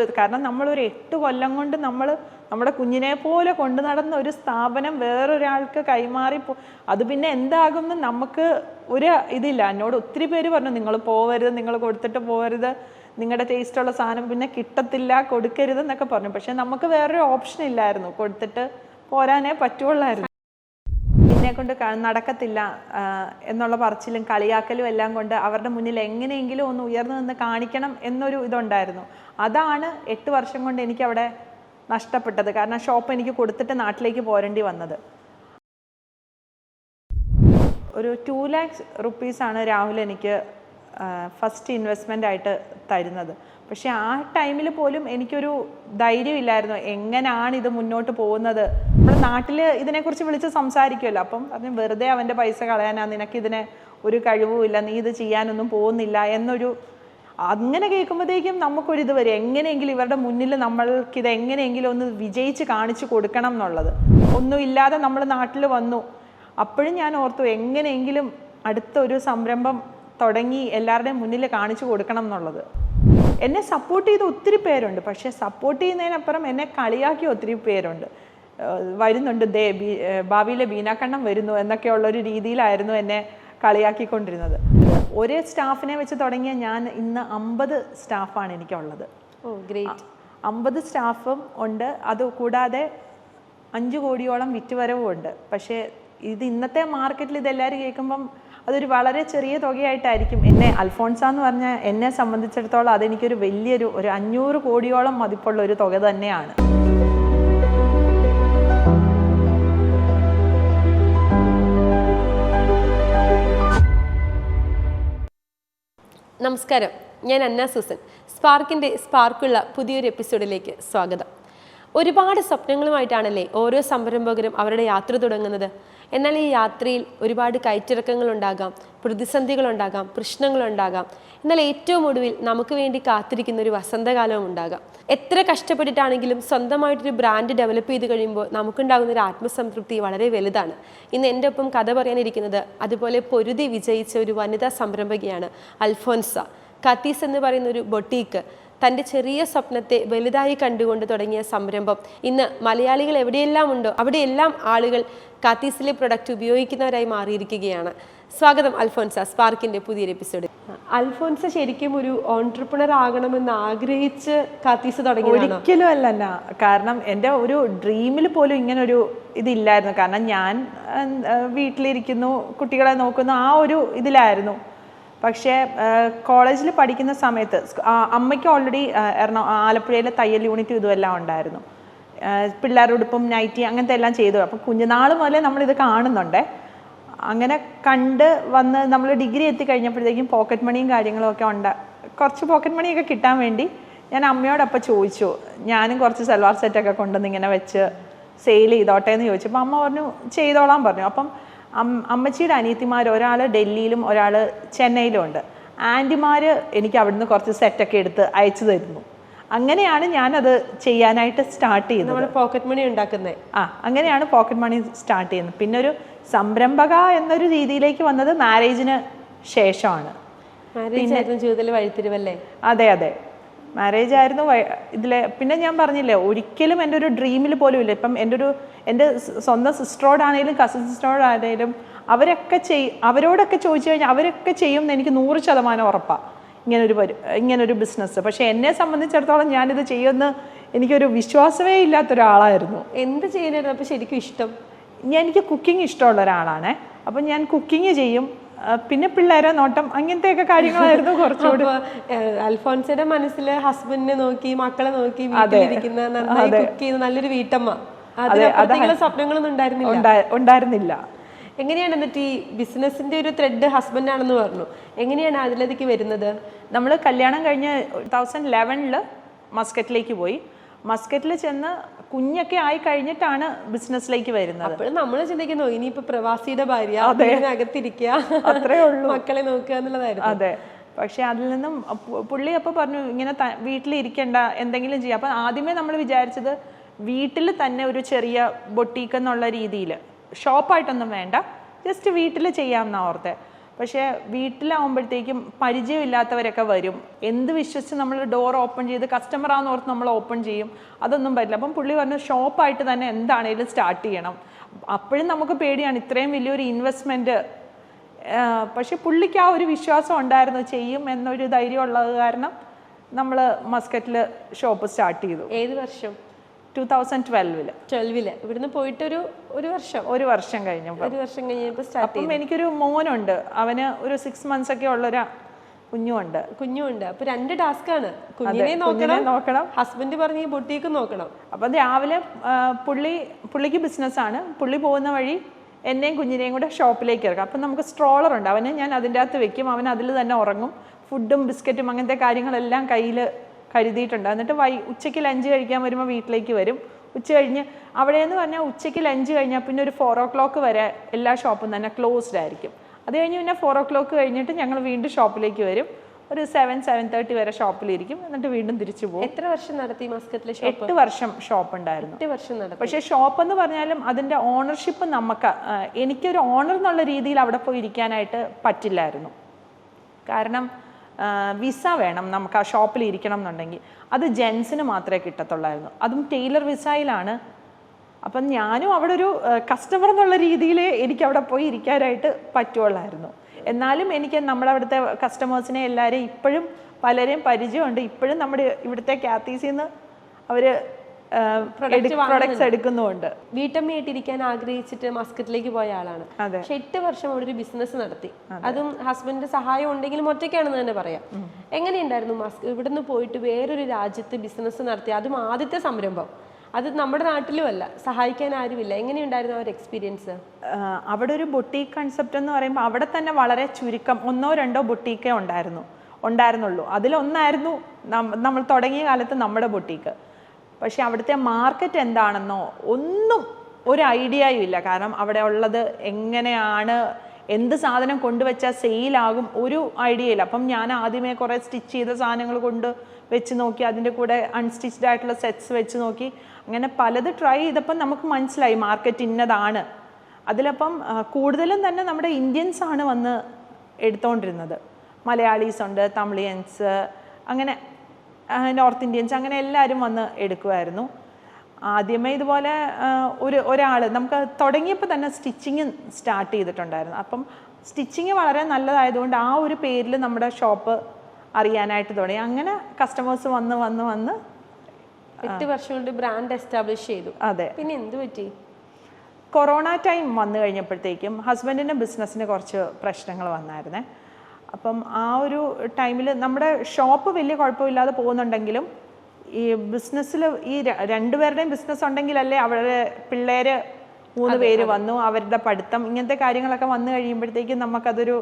കാരണം നമ്മൾ ഒരു എട്ട് കൊല്ലം കൊണ്ട് നമ്മൾ നമ്മുടെ കുഞ്ഞിനെ പോലെ കൊണ്ടു നടന്ന ഒരു സ്ഥാപനം വേറൊരാൾക്ക് കൈമാറി അത് പിന്നെ എന്താകുമെന്ന് നമുക്ക് ഒരു ഇതില്ല. എന്നോട് ഒത്തിരി പേര് പറഞ്ഞു നിങ്ങൾ പോവരുത് നിങ്ങൾ കൊടുത്തിട്ട് പോവരുത് നിങ്ങളുടെ ടേസ്റ്റുള്ള സാധനം പിന്നെ കിട്ടത്തില്ല കൊടുക്കരുത് എന്നൊക്കെ പറഞ്ഞു. പക്ഷെ നമുക്ക് വേറൊരു ഓപ്ഷൻ ഇല്ലായിരുന്നു. കൊടുത്തിട്ട് പോരാനേ പറ്റുള്ളായിരുന്നു. പിന്നെ കൊണ്ട് നടക്കത്തില്ല എന്നുള്ള പറച്ചിലും കളിയാക്കലും എല്ലാം കൊണ്ട് അവരുടെ മുന്നിൽ എങ്ങനെയെങ്കിലും ഒന്ന് ഉയർന്നു നിന്ന് കാണിക്കണം എന്നൊരു ഇതുണ്ടായിരുന്നു. അതാണ് എട്ട് വർഷം കൊണ്ട് എനിക്ക് അവിടെ നഷ്ടപ്പെട്ടത്. കാരണം ഷോപ്പ് എനിക്ക് കൊടുത്തിട്ട് നാട്ടിലേക്ക് പോരേണ്ടി വന്നത്. ഒരു ടു ലാക്സ് റുപ്പീസാണ് രാഹുൽ എനിക്ക് ഫസ്റ്റ് ഇൻവെസ്റ്റ്മെന്റ് ആയിട്ട് തരുന്നത്. പക്ഷേ ആ ടൈമിൽ പോലും എനിക്കൊരു ധൈര്യമില്ലായിരുന്നു എങ്ങനെയാണ് ഇത് മുന്നോട്ട് പോകുന്നത്? നമ്മൾ നാട്ടിൽ ഇതിനെക്കുറിച്ച് വിളിച്ച് സംസാരിക്കുമല്ലോ അപ്പം പറഞ്ഞു വെറുതെ അവന്റെ പൈസ കളയാനാ നിനക്കിതിനെ ഒരു കഴിവുമില്ല. നീ ഇത് ചെയ്യാനൊന്നും പോകുന്നില്ല എന്നൊരു അങ്ങനെ കേൾക്കുമ്പോഴത്തേക്കും നമുക്കൊരിത് വരും. എങ്ങനെയെങ്കിലും ഇവരുടെ മുന്നിൽ നമ്മൾക്കിത് എങ്ങനെയെങ്കിലും ഒന്ന് വിജയിച്ച് കാണിച്ചു കൊടുക്കണം എന്നുള്ളത്. ഒന്നുമില്ലാതെ നമ്മൾ നാട്ടിൽ വന്നു. അപ്പോഴും ഞാൻ ഓർത്തു എങ്ങനെയെങ്കിലും അടുത്തൊരു സംരംഭം തുടങ്ങി എല്ലാവരുടെയും മുന്നിൽ കാണിച്ചു കൊടുക്കണം എന്നുള്ളത്. എന്നെ സപ്പോർട്ട് ചെയ്ത ഒത്തിരി പേരുണ്ട്. പക്ഷേ സപ്പോർട്ട് ചെയ്യുന്നതിനപ്പുറം എന്നെ കളിയാക്കിയ ഒത്തിരി പേരുണ്ട്. വരുന്നുണ്ട് ദേ ഭാവിയിലെ ബീനാക്കണ്ണം വരുന്നു എന്നൊക്കെയുള്ളൊരു രീതിയിലായിരുന്നു എന്നെ കളിയാക്കിക്കൊണ്ടിരുന്നത്. ഒരേ സ്റ്റാഫിനെ വെച്ച് തുടങ്ങിയ ഞാൻ ഇന്ന് അമ്പത് സ്റ്റാഫാണ് എനിക്കുള്ളത്. അമ്പത് സ്റ്റാഫും ഉണ്ട്. അത് കൂടാതെ അഞ്ച് കോടിയോളം വിറ്റുവരവും ഉണ്ട്. പക്ഷേ ഇത് ഇന്നത്തെ മാർക്കറ്റിൽ ഇതെല്ലാവരും കേൾക്കുമ്പം അതൊരു വളരെ ചെറിയ തുകയായിട്ടായിരിക്കും. എന്നെ അൽഫോൺസ എന്ന് പറഞ്ഞ എന്നെ സംബന്ധിച്ചിടത്തോളം അതെനിക്കൊരു വലിയൊരു ഒരു അഞ്ഞൂറ് കോടിയോളം മതിപ്പുള്ള ഒരു തുക തന്നെയാണ്. നമസ്കാരം. ഞാൻ അന്ന സൂസൻ. സ്പാർക്കിന്റെ സ്പാർക്കുള്ള പുതിയൊരു എപ്പിസോഡിലേക്ക് സ്വാഗതം. ഒരുപാട് സ്വപ്നങ്ങളുമായിട്ടാണല്ലേ ഓരോ സംരംഭകരും അവരുടെ യാത്ര തുടങ്ങുന്നത്? എന്നാൽ ഈ യാത്രയിൽ ഒരുപാട് കയറ്റിറക്കങ്ങളുണ്ടാകാം പ്രതിസന്ധികളുണ്ടാകാം പ്രശ്നങ്ങളുണ്ടാകാം. എന്നാൽ ഏറ്റവും ഒടുവിൽ നമുക്ക് വേണ്ടി കാത്തിരിക്കുന്ന ഒരു വസന്തകാലവും ഉണ്ടാകാം. എത്ര കഷ്ടപ്പെട്ടിട്ടാണെങ്കിലും സ്വന്തമായിട്ടൊരു ബ്രാൻഡ് ഡെവലപ്പ് ചെയ്ത് കഴിയുമ്പോൾ നമുക്കുണ്ടാകുന്ന ഒരു ആത്മസംതൃപ്തി വളരെ വലുതാണ്. ഇന്ന് എന്റെ ഒപ്പം കഥ പറയാനിരിക്കുന്നത് അതുപോലെ പൊരുതി വിജയിച്ച ഒരു വനിതാ സംരംഭകയാണ് അൽഫോൻസ. കത്തീസ് എന്ന് പറയുന്ന ഒരു ബൊട്ടീക്ക് തന്റെ ചെറിയ സ്വപ്നത്തെ വലുതായി കണ്ടുകൊണ്ട് തുടങ്ങിയ സംരംഭം. ഇന്ന് മലയാളികൾ എവിടെയെല്ലാം ഉണ്ടോ അവിടെയെല്ലാം ആളുകൾ കാത്തീസിലെ പ്രൊഡക്റ്റ് ഉപയോഗിക്കുന്നവരായി മാറിയിരിക്കുകയാണ്. സ്വാഗതം അൽഫോൻസ സ്പാർക്കിന്റെ പുതിയൊരു എപ്പിസോഡ് അൽഫോൻസ ശരിക്കും ഒരു ഓൺട്രപ്രണർ ആകണമെന്ന് ആഗ്രഹിച്ച് കാത്തീസ് തുടങ്ങി ഒരിക്കലും അല്ല. കാരണം എന്റെ ഒരു ഡ്രീമിൽ പോലും ഇങ്ങനെ ഒരു ഇതില്ലായിരുന്നു. കാരണം ഞാൻ വീട്ടിലിരിക്കുന്നു കുട്ടികളെ നോക്കുന്നു ആ ഒരു ഇതിലായിരുന്നു. പക്ഷേ കോളേജിൽ പഠിക്കുന്ന സമയത്ത് അമ്മയ്ക്ക് ഓൾറെഡി എറണാ ആലപ്പുഴയിലെ തയ്യൽ യൂണിറ്റും ഇതുമെല്ലാം ഉണ്ടായിരുന്നു. ആ, പിള്ളേരുടെ ഉടുപ്പും നൈറ്റി അങ്ങനത്തെ എല്ലാം ചെയ്തു. അപ്പം കുഞ്ഞുനാൾ മുതലേ നമ്മളിത് കാണുന്നുണ്ടേ. അങ്ങനെ കണ്ട് വന്ന് നമ്മൾ ഡിഗ്രി എത്തിക്കഴിഞ്ഞപ്പോഴത്തേക്കും പോക്കറ്റ് മണിയും കാര്യങ്ങളും ഒക്കെ ഉണ്ട്. കുറച്ച് പോക്കറ്റ് മണിയൊക്കെ കിട്ടാൻ വേണ്ടി ഞാൻ അമ്മയോടൊപ്പം ചോദിച്ചു. ഞാനും കുറച്ച് സൽവാർ സെറ്റൊക്കെ കൊണ്ടുവന്ന് ഇങ്ങനെ വെച്ച് സെയിൽ ചെയ്തോട്ടെ എന്ന് ചോദിച്ചപ്പോൾ അമ്മ പറഞ്ഞു ചെയ്തോളാൻ പറഞ്ഞു. അപ്പം അമ്മച്ചിയുടെ അനിയത്തിമാർ ഒരാൾ ഡൽഹിയിലും ഒരാൾ ചെന്നൈയിലും ഉണ്ട് ആന്റിമാർ എനിക്ക് അവിടുന്ന് കുറച്ച് സെറ്റൊക്കെ എടുത്ത് അയച്ചു തരുന്നു. അങ്ങനെയാണ് ഞാനത് ചെയ്യാനായിട്ട് സ്റ്റാർട്ട് ചെയ്യുന്നത് നമ്മൾ പോക്കറ്റ് മണി ഉണ്ടാക്കുന്നത് ആ അങ്ങനെയാണ് പോക്കറ്റ് മണി സ്റ്റാർട്ട് ചെയ്യുന്നത്. പിന്നെ ഒരു സംരംഭക എന്നൊരു രീതിയിലേക്ക് വന്നത് മാരേജിന് ശേഷമാണ്. വഴിത്തിരിവല്ലേ? അതെ അതെ. മാരേജ് ആയിരുന്നു ഇതിലെ പിന്നെ ഞാൻ പറഞ്ഞില്ലേ ഒരിക്കലും എന്റെ ഒരു ഡ്രീമിൽ പോലും ഇല്ല. ഇപ്പം എന്റെ ഒരു എന്റെ സ്വന്തം സിസ്റ്ററോടാണേലും കസിൻ സിസ്റ്ററോടാണേലും അവരൊക്കെ ചെയ് അവരോടൊക്കെ ചോദിച്ചു കഴിഞ്ഞാൽ അവരൊക്കെ ചെയ്യുമെന്ന് എനിക്ക് നൂറ് ശതമാനം ഉറപ്പാണ് ഇങ്ങനൊരു ഇങ്ങനൊരു ബിസിനസ് പക്ഷേ എന്നെ സംബന്ധിച്ചിടത്തോളം ഞാനിത് ചെയ്യുമെന്ന് എനിക്കൊരു വിശ്വാസമേ ഇല്ലാത്ത ഒരാളായിരുന്നു എന്ത് ചെയ്യാനായിരുന്നു? അപ്പൊ ശരിക്കും ഇഷ്ടം? ഞാൻ എനിക്ക് കുക്കിംഗ് ഇഷ്ടമുള്ള ഒരാളാണ്. അപ്പം ഞാൻ കുക്കിംഗ് ചെയ്യും. പിന്നെ പിള്ളേരെ നോട്ടം അങ്ങനത്തെയൊക്കെ കാര്യങ്ങളായിരുന്നു കുറച്ചുകൂടി. അൽഫോൻസയുടെ മനസ്സിൽ ഹസ്ബൻഡിനെ നോക്കി മക്കളെ നോക്കി വീട്ടിലിരിക്കുന്ന നന്നായി കുക്ക് ചെയ്യുന്ന നല്ലൊരു വീട്ടമ്മ. സ്വപ്നങ്ങളൊന്നും ഉണ്ടായിരുന്നില്ല. ഉണ്ടായിരുന്നില്ല. എങ്ങനെയാണ് എന്നിട്ട് ഈ ബിസിനസിന്റെ ഒരു ത്രെഡ് ഹസ്ബൻഡ് ആണെന്ന് പറഞ്ഞു. എങ്ങനെയാണ് അതിലേക്ക് വരുന്നത്? നമ്മൾ കല്യാണം കഴിഞ്ഞ് തൗസൻഡ് ലെവനിൽ മസ്കറ്റിലേക്ക് പോയി. മസ്കറ്റിൽ ചെന്ന് കുഞ്ഞൊക്കെ ആയി കഴിഞ്ഞിട്ടാണ് ബിസിനസ്സിലേക്ക് വരുന്നത്. അപ്പോൾ നമ്മൾ ചിന്തിക്കുന്നു ഇനിയിപ്പോ പ്രവാസിയുടെ ഭാര്യ അകത്തിരിക്കുക അത്രേ ഉള്ളൂ. മക്കളെ നോക്കുക എന്നുള്ളതായിരുന്നു. അതെ. പക്ഷെ അതിൽ നിന്നും പുള്ളി അപ്പോൾ പറഞ്ഞു ഇങ്ങനെ വീട്ടിലിരിക്കണ്ട എന്തെങ്കിലും ചെയ്യാം. അപ്പം ആദ്യമേ നമ്മൾ വിചാരിച്ചത് വീട്ടിൽ തന്നെ ഒരു ചെറിയ ബൊട്ടീക്ക് എന്നുള്ള രീതിയിൽ ഷോപ്പായിട്ടൊന്നും വേണ്ട ജസ്റ്റ് വീട്ടിൽ ചെയ്യാമെന്നാ ഓർത്തെ. പക്ഷേ വീട്ടിലാവുമ്പോഴത്തേക്കും പരിചയമില്ലാത്തവരൊക്കെ വരും. എന്ത് വിശ്വസിച്ച് നമ്മൾ ഡോർ ഓപ്പൺ ചെയ്ത് കസ്റ്റമർ കസ്റ്റമറാന്ന് ഓർത്ത് നമ്മൾ ഓപ്പൺ ചെയ്യും? അതൊന്നും പറ്റില്ല. അപ്പം പുള്ളി പറഞ്ഞു ഷോപ്പായിട്ട് തന്നെ എന്താണേലും സ്റ്റാർട്ട് ചെയ്യണം. അപ്പോഴും നമുക്ക് പേടിയാണ്. ഇത്രയും വലിയൊരു ഇൻവെസ്റ്റ്മെന്റ് പക്ഷെ പുള്ളിക്ക് ആ ഒരു വിശ്വാസം ഉണ്ടായിരുന്നു. ചെയ്യും എന്നൊരു ധൈര്യം ഉള്ളത് കാരണം നമ്മൾ മസ്കറ്റിൽ ഷോപ്പ് സ്റ്റാർട്ട് ചെയ്തു. ഏത് വർഷം? ടൂ തൗസൻഡ് ട്വൽവിൽ ട്വൽവിൽ ഇവിടുന്ന് പോയിട്ടൊരു ഒരു വർഷം. ഒരു വർഷം കഴിഞ്ഞപ്പോൾ ഒരു വർഷം കഴിഞ്ഞപ്പോൾ സ്റ്റാർട്ട് അപ്പം എനിക്കൊരു മോനുണ്ട്. അവന് ഒരു സിക്സ് മന്ത്സ് ഒക്കെ ഉള്ളൊരു കുഞ്ഞുണ്ട്. കുഞ്ഞുണ്ട്. അപ്പൊ രണ്ട് ടാസ്ക് ആണ്. കുഞ്ഞിനെ നോക്കണം നോക്കണം. ഹസ്ബൻഡ് പറഞ്ഞ് ഈ ബൊട്ടീക്ക് നോക്കണം. അപ്പൊ രാവിലെ പുള്ളി പുള്ളിക്ക് ബിസിനസ് ആണ്. പുള്ളി പോകുന്ന വഴി എന്നെയും കുഞ്ഞിനെയും കൂടെ ഷോപ്പിലേക്ക് ഇറക്കാം. അപ്പം നമുക്ക് സ്ട്രോളർ ഉണ്ട്. അവനെ ഞാൻ അതിന്റെ അകത്ത് വെക്കും. അവൻ അതിൽ തന്നെ ഉറങ്ങും. ഫുഡും ബിസ്ക്കറ്റും അങ്ങനത്തെ കാര്യങ്ങളെല്ലാം കയ്യിൽ കരുതിയിട്ടുണ്ട്. എന്നിട്ട് വൈ ഉച്ചയ്ക്ക് ലഞ്ച് കഴിക്കാൻ വരുമ്പോൾ വീട്ടിലേക്ക് വരും. ഉച്ച കഴിഞ്ഞ് അവിടെ എന്ന് പറഞ്ഞാൽ ഉച്ചയ്ക്ക് ലഞ്ച് കഴിഞ്ഞാൽ പിന്നെ ഒരു ഫോർ ഓ ക്ലോക്ക് വരെ എല്ലാ ഷോപ്പും തന്നെ ക്ലോസ്ഡ് ആയിരിക്കും. അത് കഴിഞ്ഞ് പിന്നെ ഫോർ ഓ ക്ലോക്ക് കഴിഞ്ഞിട്ട് ഞങ്ങൾ വീണ്ടും ഷോപ്പിലേക്ക് വരും. ഒരു സെവൻ സെവൻ തേർട്ടി വരെ ഷോപ്പിലിരിക്കും എന്നിട്ട് വീണ്ടും തിരിച്ചു പോകും. എത്ര വർഷം നടത്തി മസ്കത്തിലെ എട്ട് വർഷം ഷോപ്പ് ഉണ്ടായിരുന്നു. എട്ട് വർഷം നടത്തി. പക്ഷേ ഷോപ്പ് എന്ന് പറഞ്ഞാലും അതിന്റെ ഓണർഷിപ്പ് നമുക്ക് എനിക്കൊരു ഓണർ എന്നുള്ള രീതിയിൽ അവിടെ പോയി ഇരിക്കാനായിട്ട് പറ്റില്ലായിരുന്നു. കാരണം വിസ വേണം നമുക്ക് ആ ഷോപ്പിൽ ഇരിക്കണം എന്നുണ്ടെങ്കിൽ. അത് ജെൻസിന് മാത്രമേ കിട്ടത്തുള്ളായിരുന്നു. അതും ടൈലർ വിസയിലാണ്. അപ്പം ഞാനും അവിടെ ഒരു കസ്റ്റമർ എന്നുള്ള രീതിയിൽ എനിക്ക് അവിടെ പോയി ഇരിക്കാനായിട്ട് പറ്റുള്ളായിരുന്നു എന്നാലും എനിക്ക് നമ്മുടെ അവിടുത്തെ കസ്റ്റമേഴ്സിനെ എല്ലാവരെയും ഇപ്പോഴും പലരെയും പരിചയമുണ്ട്. ഇപ്പോഴും നമ്മുടെ ഇവിടുത്തെ കാത്തീസിൽ നിന്ന് അവർ പ്രൊഡക്ട്സ് എടുക്കുന്നുമുണ്ട്. വീട്ടമ്മയായിട്ടിരിക്കാൻ ആഗ്രഹിച്ചിട്ട് മസ്കറ്റിലേക്ക് പോയ ആളാണ്. പക്ഷെ എട്ട് വർഷം അവിടെ ഒരു ബിസിനസ് നടത്തി. അതും. ഹസ്ബൻഡിന്റെ സഹായം ഉണ്ടെങ്കിലും ഒറ്റയ്ക്കാണെന്ന് തന്നെ പറയാം. എങ്ങനെയുണ്ടായിരുന്നു മസ്ക്? ഇവിടുന്ന് പോയിട്ട് വേറൊരു രാജ്യത്ത് ബിസിനസ് നടത്തി. അതും ആദ്യത്തെ സംരംഭം. അത് നമ്മുടെ നാട്ടിലും അല്ല. സഹായിക്കാൻ ആരുമില്ല. എങ്ങനെയുണ്ടായിരുന്നു ആ ഒരു എക്സ്പീരിയൻസ് അവിടെ ഒരു ബൊട്ടീക്ക് കൺസെപ്റ്റ് എന്ന് പറയുമ്പോൾ അവിടെ തന്നെ വളരെ ചുരുക്കം ഒന്നോ രണ്ടോ ബൊട്ടീക്കേ ഉണ്ടായിരുന്നു. ഉണ്ടായിരുന്നുള്ളൂ. അതിലൊന്നായിരുന്നു നമ്മൾ തുടങ്ങിയ കാലത്ത് നമ്മുടെ ബൊട്ടീക്ക് പക്ഷെ അവിടുത്തെ മാർക്കറ്റ് എന്താണെന്നോ ഒന്നും ഒരു ഐഡിയയും ഇല്ല. കാരണം അവിടെ ഉള്ളത് എങ്ങനെയാണ് എന്ത് സാധനം കൊണ്ടുവച്ചാൽ സെയിലാകും ഒരു ഐഡിയ ഇല്ല. അപ്പം ഞാൻ ആദ്യമേ കുറേ സ്റ്റിച്ച് ചെയ്ത സാധനങ്ങൾ കൊണ്ട് വെച്ച് നോക്കി അതിന്റെ കൂടെ അൺസ്റ്റിച്ച്ഡ് ആയിട്ടുള്ള സെറ്റ്സ് വെച്ച് നോക്കി. അങ്ങനെ പലത് ട്രൈ ചെയ്തപ്പം നമുക്ക് മനസ്സിലായി മാർക്കറ്റ് ഇന്നതാണ്. അതിലപ്പം കൂടുതലും തന്നെ നമ്മുടെ ഇന്ത്യൻസ് ആണ് വന്ന് എടുത്തുകൊണ്ടിരുന്നത് മലയാളീസ് ഉണ്ട് തമിഴിയൻസ് അങ്ങനെ നോർത്ത് ഇന്ത്യൻസ് അങ്ങനെ എല്ലാവരും വന്ന് എടുക്കുമായിരുന്നു ആദ്യമേ ഇതുപോലെ ഒരു ഒരാൾ നമുക്ക് തുടങ്ങിയപ്പോൾ തന്നെ സ്റ്റിച്ചിങ് സ്റ്റാർട്ട് ചെയ്തിട്ടുണ്ടായിരുന്നു. അപ്പം സ്റ്റിച്ചിങ് വളരെ നല്ലതായതുകൊണ്ട് ആ ഒരു പേരിൽ നമ്മുടെ ഷോപ്പ് അറിയാനായിട്ട് തുടങ്ങി. അങ്ങനെ കസ്റ്റമേഴ്സ് വന്ന് വന്ന് വന്ന് എട്ട് വർഷം കൊണ്ട് ബ്രാൻഡ് എസ്റ്റാബ്ലിഷ് ചെയ്തു. അതെ. പിന്നെ എന്ത് പറ്റി? കൊറോണ ടൈം വന്നു കഴിഞ്ഞപ്പോഴത്തേക്കും ഹസ്ബൻഡിന്റെ ബിസിനസ്സിന് കുറച്ച് പ്രശ്നങ്ങൾ വന്നായിരുന്നേ. അപ്പം ആ ഒരു ടൈമിൽ നമ്മുടെ ഷോപ്പ് വലിയ കുഴപ്പമില്ലാതെ പോകുന്നുണ്ടെങ്കിലും ഈ ബിസിനസ്സിൽ ഈ രണ്ടുപേരുടെയും ബിസിനസ് ഉണ്ടെങ്കിലല്ലേ അവരുടെ പിള്ളേര് മൂന്ന് പേര് വന്നു അവരുടെ പഠിത്തം ഇങ്ങനത്തെ കാര്യങ്ങളൊക്കെ വന്നു കഴിയുമ്പോഴത്തേക്കും നമുക്കതൊരു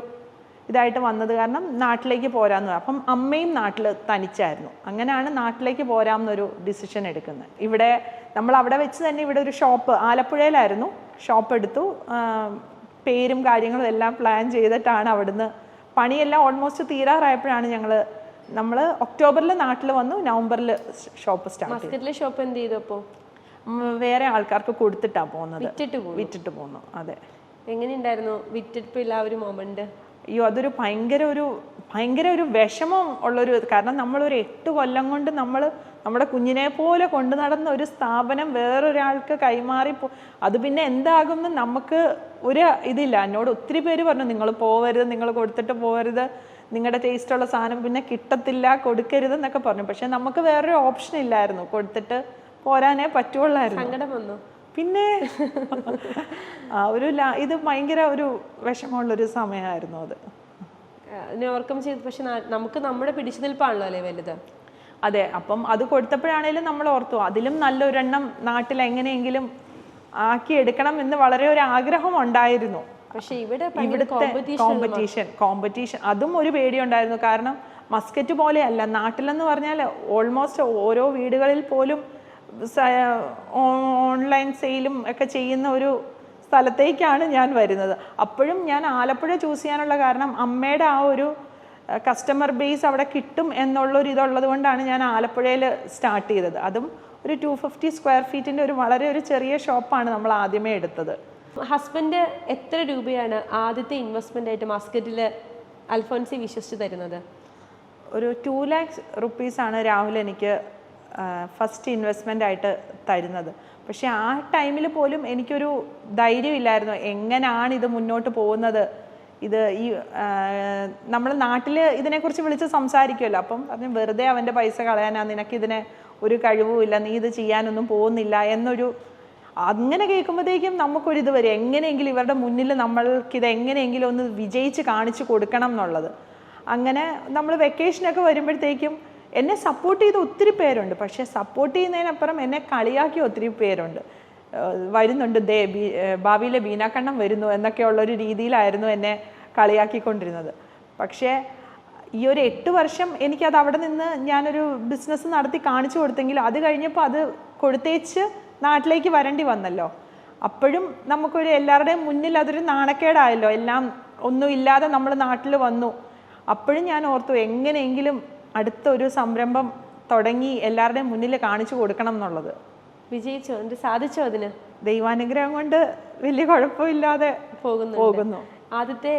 ഇതായിട്ട് വന്നത് കാരണം നാട്ടിലേക്ക് പോരാന്ന്. അപ്പം അമ്മയും നാട്ടിൽ തനിച്ചായിരുന്നു. അങ്ങനെയാണ് നാട്ടിലേക്ക് പോരാമെന്നൊരു ഡിസിഷൻ എടുക്കുന്നത്. ഇവിടെ നമ്മൾ അവിടെ വെച്ച് തന്നെ ഇവിടെ ഒരു ഷോപ്പ് ആലപ്പുഴയിലായിരുന്നു. ഷോപ്പ് എടുത്തു. പേരും കാര്യങ്ങളും എല്ലാം പ്ലാൻ ചെയ്തിട്ടാണ് അവിടുന്ന് പണിയെല്ലാം ഓൾമോസ്റ്റ് തീരാറായപ്പോഴാണ് ഞങ്ങൾ നമ്മൾ ഒക്ടോബറിൽ നാട്ടിൽ വന്നു നവംബറിൽ ഷോപ്പ് സ്റ്റാർട്ട് ചെയ്തു. ഷോപ്പ് എന്ത് ചെയ്തു അപ്പോൾ വേറെ ആൾക്കാർക്ക് കൊടുത്തിട്ടാണ് പോകുന്നത്. വിറ്റിട്ട് വിറ്റിട്ട് പോന്നു അതെ. എങ്ങനെയുണ്ടായിരുന്നു വിറ്റിട്ടില്ല ആ ഒരു മൊമെന്റ് അയ്യോ അതൊരു ഭയങ്കര ഒരു ഭയങ്കര ഒരു വിഷമം ഉള്ളൊരു കാരണം നമ്മളൊരു എട്ട് കൊല്ലം കൊണ്ട് നമ്മൾ നമ്മുടെ കുഞ്ഞിനെ പോലെ കൊണ്ടു നടന്ന ഒരു സ്ഥാപനം വേറൊരാൾക്ക് കൈമാറി പോ അത് പിന്നെ എന്താകുമെന്ന് നമുക്ക് ഒരു ഇതില്ല. എന്നോട് ഒത്തിരി പേര് പറഞ്ഞു നിങ്ങൾ പോവരുത് നിങ്ങൾ കൊടുത്തിട്ട് പോവരുത് നിങ്ങളുടെ ടേസ്റ്റുള്ള സാധനം പിന്നെ കിട്ടത്തില്ല കൊടുക്കരുത് എന്നൊക്കെ പറഞ്ഞു. പക്ഷെ നമുക്ക് വേറൊരു ഓപ്ഷൻ ഇല്ലായിരുന്നു. കൊടുത്തിട്ട് പോരാനേ പറ്റുള്ളായിരുന്നു. സങ്കടം വന്നു. പിന്നെ ആ ഒരു ഇത് ഭയങ്കര ഒരു വിഷമമുള്ളൊരു സമയമായിരുന്നു അത്. ഓവർകം ചെയ്ത് പക്ഷെ നമുക്ക് നമ്മുടെ പിടിച്ചു നിൽപ്പാണല്ലോ അല്ലേ വലുത്? അതെ അപ്പം അത് കൊടുത്തപ്പോഴാണേലും നമ്മൾ ഓർത്തു അതിലും നല്ലൊരെണ്ണം നാട്ടിൽ എങ്ങനെയെങ്കിലും ആക്കി എടുക്കണം എന്ന് വളരെ ഒരു ആഗ്രഹം ഉണ്ടായിരുന്നു. പക്ഷെ ഇവിടെ ഇവിടുത്തെ കോമ്പറ്റീഷൻ കോമ്പറ്റീഷൻ കോമ്പറ്റീഷൻ അതും ഒരു പേടിയുണ്ടായിരുന്നു. കാരണം മസ്കറ്റ് പോലെയല്ല നാട്ടിലെന്ന് പറഞ്ഞാൽ ഓൾമോസ്റ്റ് ഓരോ വീടുകളിൽ പോലും ഓൺലൈൻ സെയിലും ഒക്കെ ചെയ്യുന്ന ഒരു സ്ഥലത്തേക്കാണ് ഞാൻ വരുന്നത്. അപ്പോഴും ഞാൻ ആലപ്പുഴ ചൂസ് ചെയ്യാനുള്ള കാരണം അമ്മയുടെ ആ ഒരു കസ്റ്റമർ ബേസ് അവിടെ കിട്ടും എന്നുള്ളൊരു ഇതുള്ളത് കൊണ്ടാണ് ഞാൻ ആലപ്പുഴയിൽ സ്റ്റാർട്ട് ചെയ്തത്. അതും ഒരു ടു ഫിഫ്റ്റി സ്ക്വയർ ഫീറ്റിന്റെ ഒരു വളരെ ഒരു ചെറിയ ഷോപ്പാണ് നമ്മൾ ആദ്യമേ എടുത്തത്. ഹസ്ബൻഡ് എത്ര രൂപയാണ് ആദ്യത്തെ ഇൻവെസ്റ്റ്മെന്റ് ആയിട്ട് മാസ്കറ്റിൽ അൽഫോൻസി വിശ്വസിച്ച് തരുന്നത്? ഒരു ടു ലാക്സ് റുപ്പീസാണ് രാഹുൽ എനിക്ക് ഫസ്റ്റ് ഇൻവെസ്റ്റ്മെന്റ് ആയിട്ട് തരുന്നത്. പക്ഷേ ആ ടൈമിൽ പോലും എനിക്കൊരു ധൈര്യമില്ലായിരുന്നു. എങ്ങനെയാണ് ഇത് മുന്നോട്ട് പോകുന്നത് ഇത് ഈ നമ്മൾ നാട്ടിൽ ഇതിനെക്കുറിച്ച് വിളിച്ച് സംസാരിക്കുമല്ലോ അപ്പം അതിന് വെറുതെ അവന്റെ പൈസ കളയാനാ നിനക്കിതിനെ ഒരു കഴിവുമില്ല നീ ഇത് ചെയ്യാനൊന്നും പോകുന്നില്ല എന്നൊരു അങ്ങനെ കേൾക്കുമ്പോഴത്തേക്കും നമുക്കൊരിത് വരും. എങ്ങനെയെങ്കിലും ഇവരുടെ മുന്നിൽ നമ്മൾക്കിത് എങ്ങനെയെങ്കിലും ഒന്ന് വിജയിച്ച് കാണിച്ചു കൊടുക്കണം എന്നുള്ളത്. അങ്ങനെ നമ്മൾ വെക്കേഷനൊക്കെ വരുമ്പോഴത്തേക്കും എന്നെ സപ്പോർട്ട് ചെയ്ത ഒത്തിരി പേരുണ്ട്. പക്ഷേ സപ്പോർട്ട് ചെയ്യുന്നതിനപ്പുറം എന്നെ കളിയാക്കിയ ഒത്തിരി പേരുണ്ട്. വരുന്നുണ്ട്. ദേ ബീ ഭാവിയിലെ ബീനാക്കണ്ണം വരുന്നു എന്നൊക്കെയുള്ളൊരു രീതിയിലായിരുന്നു എന്നെ കളിയാക്കിക്കൊണ്ടിരുന്നത്. പക്ഷേ ഈ ഒരു എട്ട് വർഷം എനിക്കത് അവിടെ നിന്ന് ഞാനൊരു ബിസിനസ് നടത്തി കാണിച്ചു കൊടുത്തെങ്കിൽ അത് കഴിഞ്ഞപ്പോൾ അത് കൊടുത്തേച്ച് നാട്ടിലേക്ക് വരേണ്ടി വന്നല്ലോ. അപ്പോഴും നമുക്കൊരു എല്ലാവരുടെയും മുന്നിൽ അതൊരു നാണക്കേടായല്ലോ. എല്ലാം ഒന്നും ഇല്ലാതെ നമ്മൾ നാട്ടിൽ വന്നു. അപ്പോഴും ഞാൻ ഓർത്തു എങ്ങനെയെങ്കിലും അടുത്തൊരു സംരംഭം തുടങ്ങി എല്ലാവരുടെയും മുന്നിൽ കാണിച്ചു കൊടുക്കണം എന്നുള്ളത്. വിജയിച്ചോ? എന്നിട്ട് സാധിച്ചോ അതിന്? ദൈവാനുഗ്രഹം കൊണ്ട് വലിയ കുഴപ്പമില്ലാതെ പോകുന്നു പോകുന്നു. ആദ്യത്തെ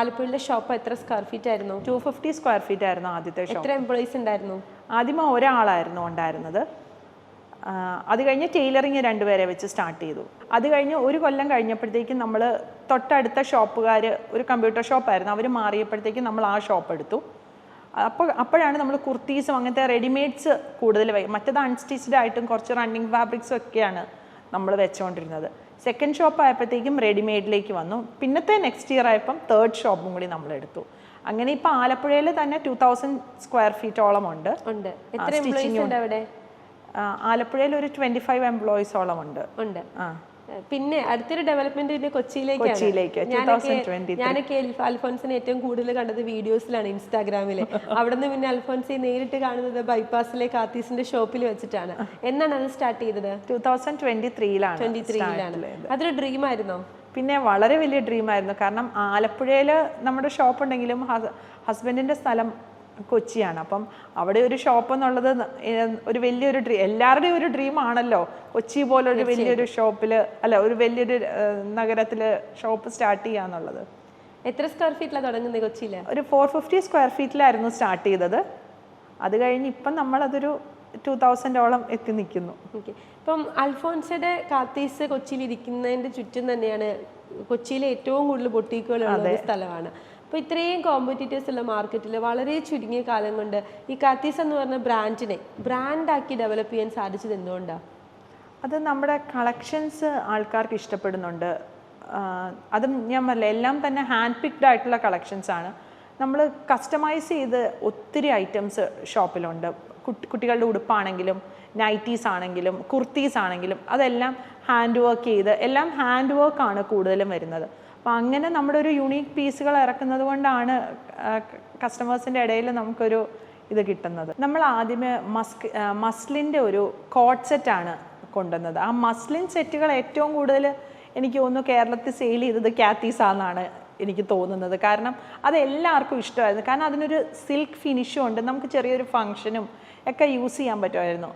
ആലപ്പുഴയിലെ ഷോപ്പ് എത്ര സ്ക്വയർ ഫീറ്റ് ആയിരുന്നു? ടു ഫിഫ്റ്റി സ്ക്വയർ ഫീറ്റ് ആയിരുന്നു ആദ്യത്തെ എത്ര എംപ്ലോയീസ് ഉണ്ടായിരുന്നു? ആദ്യമേ ഒരാളായിരുന്നു ഉണ്ടായിരുന്നത്. അത് കഴിഞ്ഞ് ടൈലറിങ് രണ്ടുപേരെ വെച്ച് സ്റ്റാർട്ട് ചെയ്തു. അത് കഴിഞ്ഞ് ഒരു കൊല്ലം കഴിഞ്ഞപ്പോഴത്തേക്കും നമ്മൾ തൊട്ടടുത്ത ഷോപ്പുകാർ ഒരു കമ്പ്യൂട്ടർ ഷോപ്പായിരുന്നു അവർ മാറിയപ്പോഴത്തേക്കും നമ്മൾ ആ ഷോപ്പ് എടുത്തു. അപ്പോൾ അപ്പോഴാണ് നമ്മൾ കുർത്തീസും അങ്ങനത്തെ റെഡിമെയ്ഡ്സ് കൂടുതൽ മറ്റത് അൺസ്റ്റിച്ച്ഡ് ആയിട്ടും കുറച്ച് റണ്ണിങ് ഫാബ്രിക്സും ഒക്കെയാണ് നമ്മൾ വെച്ചുകൊണ്ടിരുന്നത് സെക്കൻഡ് ഷോപ്പ് ആയപ്പോഴത്തേക്കും റെഡിമെയ്ഡിലേക്ക് വന്നു. പിന്നത്തെ നെക്സ്റ്റ് ഇയർ ആയപ്പം തേർഡ് ഷോപ്പും കൂടി നമ്മൾ എടുത്തു. അങ്ങനെ ഇപ്പോൾ ആലപ്പുഴയിൽ തന്നെ ടു തൗസൻഡ് സ്ക്വയർ ഫീറ്റോളം ഉണ്ട്. ആലപ്പുഴയിൽ ഒരു ട്വന്റി ഫൈവ് എംപ്ലോയീസോളം ഉണ്ട്. ഉണ്ട്. ആ. പിന്നെ അടുത്തൊരു ഡെവലപ്മെന്റ് പിന്നെ കൊച്ചിയിലേക്കാണ്. കൊച്ചിയിലേക്ക്, ഞാനൊക്കെ 2023. ഞാനൊക്കെ അൽഫോൻസിനെ ഏറ്റവും കൂടുതൽ കണ്ടത് വീഡിയോസിലാണ് ഇൻസ്റ്റാഗ്രാമിൽ അവിടെ നിന്ന് പിന്നെ അൽഫോൻസിനെ നേരിട്ട് കാണുന്നത് ബൈപ്പാസിലെ കാത്തീസിന്റെ ഷോപ്പിൽ വെച്ചിട്ടാണ്. എന്നാണ് അത് സ്റ്റാർട്ട് ചെയ്തത്? ടൂ തൗസൻഡ് ട്വന്റി ത്രീയിലാണ് ട്വന്റി ത്രീയിലാണ് അതൊരു ഡ്രീം ആയിരുന്നു? പിന്നെ വളരെ വലിയ ഡ്രീമായിരുന്നു കാരണം ആലപ്പുഴയിൽ നമ്മുടെ ഷോപ്പ് ഉണ്ടെങ്കിലും ഹസ്ബൻഡിന്റെ സ്ഥലം കൊച്ചിയാണ്. അപ്പം അവിടെ ഒരു ഷോപ്പ് എന്നുള്ളത് ഒരു വലിയൊരു ഡ്രീം എല്ലാവരുടെയും ഒരു ഡ്രീം ആണല്ലോ. കൊച്ചി പോലെ ഒരു വലിയൊരു ഷോപ്പിൽ അല്ല ഒരു വലിയൊരു നഗരത്തിൽ ഷോപ്പ് സ്റ്റാർട്ട് ചെയ്യുക എന്നുള്ളത്. എത്ര സ്ക്വയർ ഫീറ്റിലാണ് തുടങ്ങുന്നത് കൊച്ചിയിൽ ഒരു ഫോർ ഫിഫ്റ്റി സ്ക്വയർ ഫീറ്റിലായിരുന്നു സ്റ്റാർട്ട് ചെയ്തത്. അത് കഴിഞ്ഞ് ഇപ്പം നമ്മളതൊരു ടു തൗസൻഡോളം എത്തി നിൽക്കുന്നു. ഓക്കെ. ഇപ്പം അൽഫോൻസയുടെ കാത്തീസ് കൊച്ചിയിൽ ഇരിക്കുന്നതിന്റെ ചുറ്റും തന്നെയാണ് കൊച്ചിയിലെ ഏറ്റവും കൂടുതൽ ബൊട്ടീക്കുകൾ ഉള്ള സ്ഥലമാണ്. അപ്പോൾ ഇത്രയും കോമ്പറ്റീറ്റേഴ്സ് ഉള്ള മാർക്കറ്റിൽ വളരെ ചുരുങ്ങിയ കാലം കൊണ്ട് ഈ കാത്തീസ് എന്ന് പറഞ്ഞ ബ്രാൻഡിനെ ബ്രാൻഡാക്കി ഡെവലപ്പ് ചെയ്യാൻ സാധിച്ചത് എന്തുകൊണ്ടാണ് അത് നമ്മുടെ കളക്ഷൻസ് ആൾക്കാർക്ക് ഇഷ്ടപ്പെടുന്നുണ്ട്. അതും ഞാൻ പറയില്ല എല്ലാം തന്നെ ഹാൻഡ് പിക്ഡ് ആയിട്ടുള്ള കളക്ഷൻസ് ആണ്. നമ്മൾ കസ്റ്റമൈസ് ചെയ്ത് ഒത്തിരി ഐറ്റംസ് ഷോപ്പിലുണ്ട് കുട്ടികളുടെ ഉടുപ്പാണെങ്കിലും നൈറ്റീസ് ആണെങ്കിലും കുർത്തീസ് ആണെങ്കിലും അതെല്ലാം ഹാൻഡ് വർക്ക് ചെയ്ത് എല്ലാം ഹാൻഡ് വർക്ക് ആണ് കൂടുതലും വരുന്നത്. അപ്പോൾ അങ്ങനെ നമ്മുടെ ഒരു യുണീക്ക് പീസുകൾ ഇറക്കുന്നത് കൊണ്ടാണ് കസ്റ്റമേഴ്സിന്റെ ഇടയിൽ നമുക്കൊരു ഇത് കിട്ടുന്നത്. നമ്മൾ ആദ്യമേ മസ്ക് മസ്ലിന്റെ ഒരു കോട്ട് സെറ്റാണ് കൊണ്ടുവന്നത്. ആ മസ്ലിൻ സെറ്റുകൾ ഏറ്റവും കൂടുതൽ എനിക്ക് തോന്നുന്നു കേരളത്തിൽ സെയിൽ ചെയ്തത് കാത്തീസാന്നാണ് എനിക്ക് തോന്നുന്നത്. കാരണം അത് എല്ലാവർക്കും ഇഷ്ടമായിരുന്നു. കാരണം അതിനൊരു സിൽക്ക് ഫിനിഷും ഉണ്ട്. നമുക്ക് ചെറിയൊരു ഫങ്ഷനും ഒക്കെ യൂസ് ചെയ്യാൻ പറ്റുമായിരുന്നു.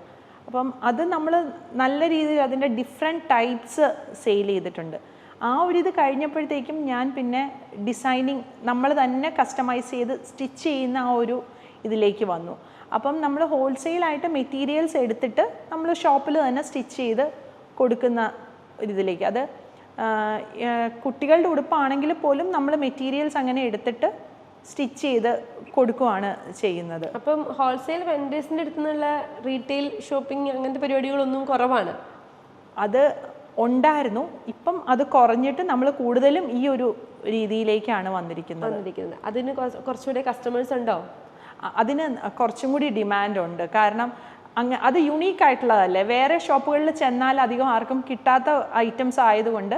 അപ്പം അത് നമ്മൾ നല്ല രീതിയിൽ അതിന്റെ ഡിഫറെന്റ് ടൈപ്സ് സെയിൽ ചെയ്തിട്ടുണ്ട്. ആ ഒരു ഇത് കഴിഞ്ഞപ്പോഴത്തേക്കും ഞാൻ പിന്നെ ഡിസൈനിങ് നമ്മൾ തന്നെ കസ്റ്റമൈസ് ചെയ്ത് സ്റ്റിച്ച് ചെയ്യുന്ന ആ ഒരു ഇതിലേക്ക് വന്നു. അപ്പം നമ്മൾ ഹോൾസെയിലായിട്ട് മെറ്റീരിയൽസ് എടുത്തിട്ട് നമ്മൾ ഷോപ്പിൽ തന്നെ സ്റ്റിച്ച് ചെയ്ത് കൊടുക്കുന്ന ഒരിതിലേക്ക് അത് കുട്ടികളുടെ ഉടുപ്പാണെങ്കിൽ പോലും നമ്മൾ മെറ്റീരിയൽസ് അങ്ങനെ എടുത്തിട്ട് സ്റ്റിച്ച് ചെയ്ത് കൊടുക്കുവാണ് ചെയ്യുന്നത്. അപ്പം ഹോൾസെയിൽ വെൻഡേഴ്സിന്റെ അടുത്തുനിന്നുള്ള റീറ്റെയിൽ ഷോപ്പിംഗ് അങ്ങനത്തെ പരിപാടികളൊന്നും കുറവാണ്? അത് ഉണ്ടായിരുന്നു. ഇപ്പം അത് കുറഞ്ഞിട്ട് നമ്മൾ കൂടുതലും ഈ ഒരു രീതിയിലേക്കാണ് വന്നിരിക്കുന്നത്. വന്നിരിക്കുന്നത്. അതിന് കുറച്ചുകൂടി കസ്റ്റമേഴ്സ് ഉണ്ടോ? അതിന് കുറച്ചും കൂടി ഡിമാൻഡ് ഉണ്ട്. കാരണം അങ്ങ് അത് യുണീക്ക് ആയിട്ടുള്ളതല്ലേ. വേറെ ഷോപ്പുകളിൽ ചെന്നാൽ അധികം ആർക്കും കിട്ടാത്ത ഐറ്റംസ് ആയതുകൊണ്ട്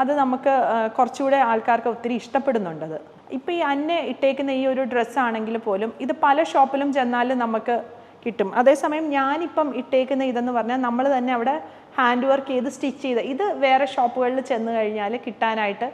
അത് നമുക്ക് കുറച്ചുകൂടെ ആൾക്കാർക്ക് ഒത്തിരി ഇഷ്ടപ്പെടുന്നുണ്ടത് ഇപ്പം ഈ അന്നെ ഇട്ടേക്കുന്ന ഈ ഒരു ഡ്രസ്സ് ആണെങ്കിൽ പോലും ഇത് പല ഷോപ്പിലും ചെന്നാൽ നമുക്ക് കിട്ടും. അതേസമയം ഞാനിപ്പം ഇട്ടേക്കുന്ന ഇതെന്ന് പറഞ്ഞാൽ നമ്മൾ തന്നെ അവിടെ ഹാൻഡ് വർക്ക് ചെയ്ത് സ്റ്റിച്ച് ചെയ്ത്. ഇത് വേറെ ഷോപ്പുകളിൽ ചെന്ന് കഴിഞ്ഞാൽ കിട്ടാനായിട്ട്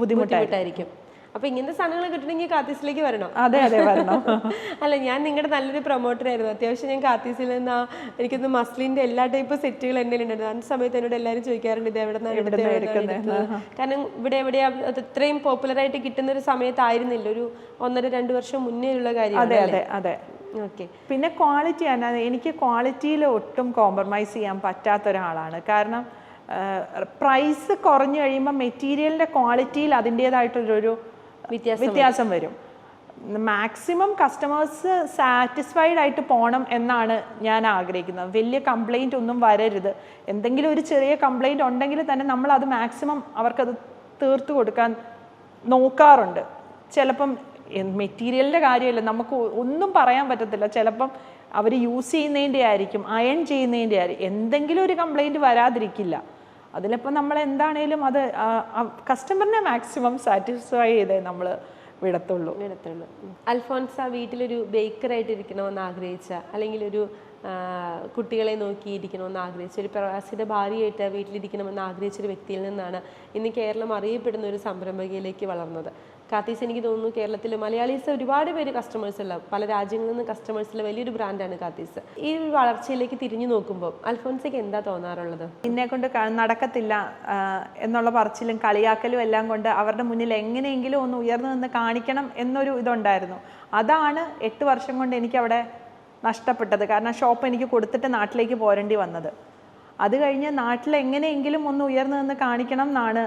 ബുദ്ധിമുട്ടായിരിക്കും. അപ്പൊ ഇങ്ങനത്തെ സാധനങ്ങൾ കിട്ടണമെങ്കിൽ കാത്തീസിലേക്ക് വരണം. അതെ അതെ വരണം. അല്ല ഞാൻ നിങ്ങളുടെ നല്ലൊരു പ്രൊമോട്ടർ ആയിരുന്നു. അത്യാവശ്യം ഞാൻ കാത്തീസിൽ നിന്ന് എനിക്കൊന്ന് മസ്ലിന്റെ എല്ലാ ടൈപ്പ് സെറ്റുകൾ എന്റെ ഉണ്ടായിരുന്നു ആ സമയത്ത് എന്നോട് എല്ലാവരും ചോദിക്കാറുണ്ട് ഇത് എവിടെ നിന്നാണ് കാരണം ഇവിടെ എവിടെയാ ഇത്രയും പോപ്പുലർ ആയിട്ട് കിട്ടുന്ന ഒരു സമയത്തായിരുന്നില്ല. ഒരു ഒന്നര രണ്ട് വർഷം മുന്നേ ഉള്ള കാര്യം അതെ അതെ അതെ. ഓക്കെ പിന്നെ ക്വാളിറ്റി ആണ്. എനിക്ക് ക്വാളിറ്റിയിൽ ഒട്ടും കോംപ്രമൈസ് ചെയ്യാൻ പറ്റാത്ത ഒരാളാണ്. കാരണം പ്രൈസ് കുറഞ്ഞു കഴിയുമ്പോൾ മെറ്റീരിയലിന്റെ ക്വാളിറ്റിയിൽ അതിന്റേതായിട്ടൊരു വ്യത്യാസം വ്യത്യാസം വരും. മാക്സിമം കസ്റ്റമേഴ്സ് സാറ്റിസ്ഫൈഡ് ആയിട്ട് പോകണം എന്നാണ് ഞാൻ ആഗ്രഹിക്കുന്നത്. വലിയ കംപ്ലൈന്റ് ഒന്നും വരരുത്. എന്തെങ്കിലും ഒരു ചെറിയ കംപ്ലൈന്റ് ഉണ്ടെങ്കിൽ തന്നെ നമ്മൾ അത് മാക്സിമം അവർക്കത് തീർത്തു കൊടുക്കാൻ നോക്കാറുണ്ട്. ചിലപ്പം മെറ്റീരിയലിന്റെ കാര്യമല്ല. നമുക്ക് ഒന്നും പറയാൻ പറ്റത്തില്ല. ചിലപ്പം അവർ യൂസ് ചെയ്യുന്നതിന്റെ ആയിരിക്കും അയൺ ചെയ്യുന്നതിന്റെ ആയിരിക്കും എന്തെങ്കിലും ഒരു കംപ്ലൈന്റ് വരാതിരിക്കില്ല. അതിലിപ്പോൾ നമ്മൾ എന്താണേലും അത് കസ്റ്റമറിനെ മാക്സിമം സാറ്റിസ്ഫൈ ചെയ്തേ നമ്മൾ വിടത്തുള്ളൂ. വിടത്തുള്ളൂ. അൽഫോൻസ വീട്ടിലൊരു ബേക്കറായിട്ട് ഇരിക്കണമെന്ന് ആഗ്രഹിച്ച അല്ലെങ്കിൽ ഒരു കുട്ടികളെ നോക്കിയിരിക്കണമെന്ന് ആഗ്രഹിച്ച ഒരു പ്രവാസിയുടെ ഭാര്യയായിട്ട് വീട്ടിലിരിക്കണമെന്ന് ആഗ്രഹിച്ച ഒരു വ്യക്തിയിൽ നിന്നാണ് ഇന്ന് കേരളം അറിയപ്പെടുന്ന ഒരു സംരംഭകയിലേക്ക് വളർന്നത്. കാത്തീസ് എനിക്ക് തോന്നുന്നു കേരളത്തിൽ മലയാളീസ് ഒരുപാട് പേര് കസ്റ്റമേഴ്സ് ഉള്ള പല രാജ്യങ്ങളിൽ നിന്ന് ഉള്ള വലിയൊരു ബ്രാൻഡാണ് കാത്തീസ്. ഈ വളർച്ചയിലേക്ക് തിരിഞ്ഞു നോക്കുമ്പോൾ അൽഫോൻസയ്ക്ക് എന്താ തോന്നാറുള്ളത്? എന്നെ കൊണ്ട് നടക്കത്തില്ല എന്നുള്ള പറച്ചിലും കളിയാക്കലും എല്ലാം കൊണ്ട് അവരുടെ മുന്നിൽ എങ്ങനെയെങ്കിലും ഒന്ന് ഉയർന്നു നിന്ന് കാണിക്കണം എന്നൊരു ഇതുണ്ടായിരുന്നു. അതാണ് എട്ട് വർഷം കൊണ്ട് എനിക്ക് അവിടെ നഷ്ടപ്പെട്ടത്. കാരണം ഷോപ്പ് എനിക്ക് കൊടുത്തിട്ട് നാട്ടിലേക്ക് പോരേണ്ടി വന്നത്. അത് കഴിഞ്ഞ് നാട്ടിൽ എങ്ങനെയെങ്കിലും ഒന്ന് ഉയർന്നു നിന്ന് കാണിക്കണം എന്നാണ്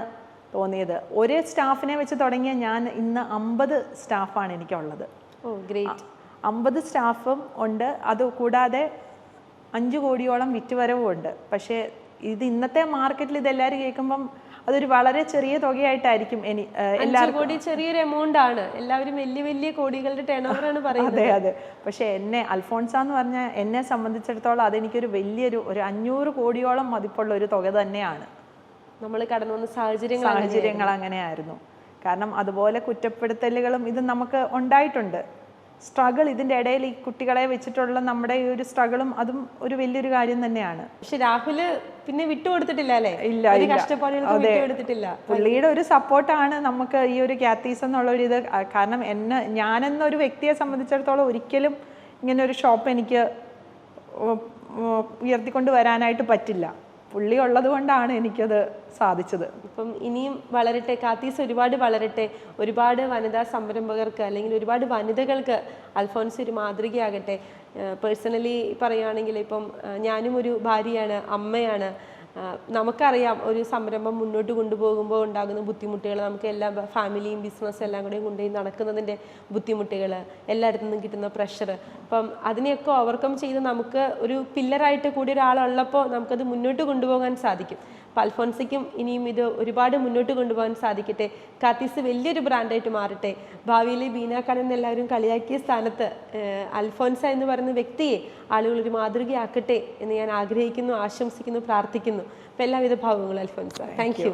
തോന്നിയത്. ഒരേ സ്റ്റാഫിനെ വെച്ച് തുടങ്ങിയ ഞാൻ ഇന്ന് അമ്പത് സ്റ്റാഫാണ് എനിക്കുള്ളത്. Oh great. അമ്പത് സ്റ്റാഫും ഉണ്ട്. അത് കൂടാതെ അഞ്ച് കോടിയോളം വിറ്റുവരവും ഉണ്ട്. പക്ഷേ ഇത് ഇന്നത്തെ മാർക്കറ്റിൽ ഇതെല്ലാവരും കേൾക്കുമ്പം അതൊരു വളരെ ചെറിയ തുകയായിട്ടായിരിക്കും എനി എല്ലാവർക്കും. കോടി ചെറിയൊരു എമൗണ്ട് ആണ്. എല്ലാവരും വലിയ വലിയ കോടികളുടെ ടേൺ ആണ് പറയുന്നത്. അതെ അതെ. പക്ഷേ എന്നെ അൽഫോൺസ എന്ന് പറഞ്ഞാൽ എന്നെ സംബന്ധിച്ചിടത്തോളം അതെനിക്കൊരു വലിയൊരു ഒരു അഞ്ഞൂറ് കോടിയോളം മതിപ്പുള്ള ഒരു തുക തന്നെയാണ്. നമ്മൾ കടന്നു വന്ന സാഹചര്യങ്ങൾ സാഹചര്യങ്ങൾ അങ്ങനെയായിരുന്നു. കാരണം അതുപോലെ കുറ്റപ്പെടുത്തലുകളും ഇത് നമുക്ക് ഉണ്ടായിട്ടുണ്ട്. സ്ട്രഗിൾ ഇതിന്റെ ഇടയിൽ ഈ കുട്ടികളെ വെച്ചിട്ടുള്ള നമ്മുടെ ഈ ഒരു സ്ട്രഗിളും അതും ഒരു വലിയൊരു കാര്യം തന്നെയാണ്. പക്ഷെ രാഹുൽ പിന്നെ വിട്ടുകൊടുത്തിട്ടില്ല അല്ലേ? ഇല്ല, ഒരു വിട്ടുകൊടുത്തിട്ടില്ല. പുള്ളിയുടെ ഒരു സപ്പോർട്ടാണ് നമുക്ക് ഈ ഒരു ക്യാത്തീസ് എന്നുള്ള ഒരു ഇത്. കാരണം എന്നെ ഞാനെന്നൊരു വ്യക്തിയെ സംബന്ധിച്ചിടത്തോളം ഒരിക്കലും ഇങ്ങനെ ഒരു ഷോപ്പ് എനിക്ക് ഉയർത്തിക്കൊണ്ട് വരാനായിട്ട് പറ്റില്ല. പുള്ളി ഉള്ളത് കൊണ്ടാണ് എനിക്കത് സാധിച്ചത്. ഇപ്പം ഇനിയും വളരട്ടെ കാത്തീസ് ഒരുപാട് വളരട്ടെ ഒരുപാട് വനിതാ സംരംഭകർക്ക് അല്ലെങ്കിൽ ഒരുപാട് വനിതകൾക്ക് അൽഫോൻസ് ഒരു മാതൃകയാകട്ടെ. പേഴ്സണലി പറയുകയാണെങ്കിൽ ഇപ്പം ഞാനും ഒരു ഭാര്യയാണ് അമ്മയാണ്. നമുക്കറിയാം ഒരു സംരംഭം മുന്നോട്ട് കൊണ്ടുപോകുമ്പോൾ ഉണ്ടാകുന്ന ബുദ്ധിമുട്ടുകൾ നമുക്ക് എല്ലാ ഫാമിലിയും ബിസിനസ് എല്ലാം കൂടെ കൊണ്ടുപോയി നടക്കുന്നതിന്റെ ബുദ്ധിമുട്ടുകൾ എല്ലായിടത്തു നിന്നും കിട്ടുന്ന പ്രഷർ അപ്പം അതിനെയൊക്കെ ഓവർകം ചെയ്ത് നമുക്ക് ഒരു പില്ലറായിട്ട് കൂടി ഒരാളുള്ളപ്പോൾ നമുക്കത് മുന്നോട്ട് കൊണ്ടുപോകാൻ സാധിക്കും. അപ്പം അൽഫോൻസയ്ക്കും ഇനിയും ഇത് ഒരുപാട് മുന്നോട്ട് കൊണ്ടുപോകാൻ സാധിക്കട്ടെ. കാത്തീസ് വലിയൊരു ബ്രാൻഡായിട്ട് മാറട്ടെ. ഭാവിയിൽ ബീനാക്കാൻ എന്ന് എല്ലാവരും കളിയാക്കിയ സ്ഥാനത്ത് അൽഫോൻസ എന്ന് പറയുന്ന വ്യക്തിയെ ആളുകൾ ഒരു മാതൃകയാക്കട്ടെ എന്ന് ഞാൻ ആഗ്രഹിക്കുന്നു ആശംസിക്കുന്നു പ്രാർത്ഥിക്കുന്നു. അപ്പം എല്ലാവിധ ഭാവങ്ങളും അൽഫോൻസ താങ്ക് യു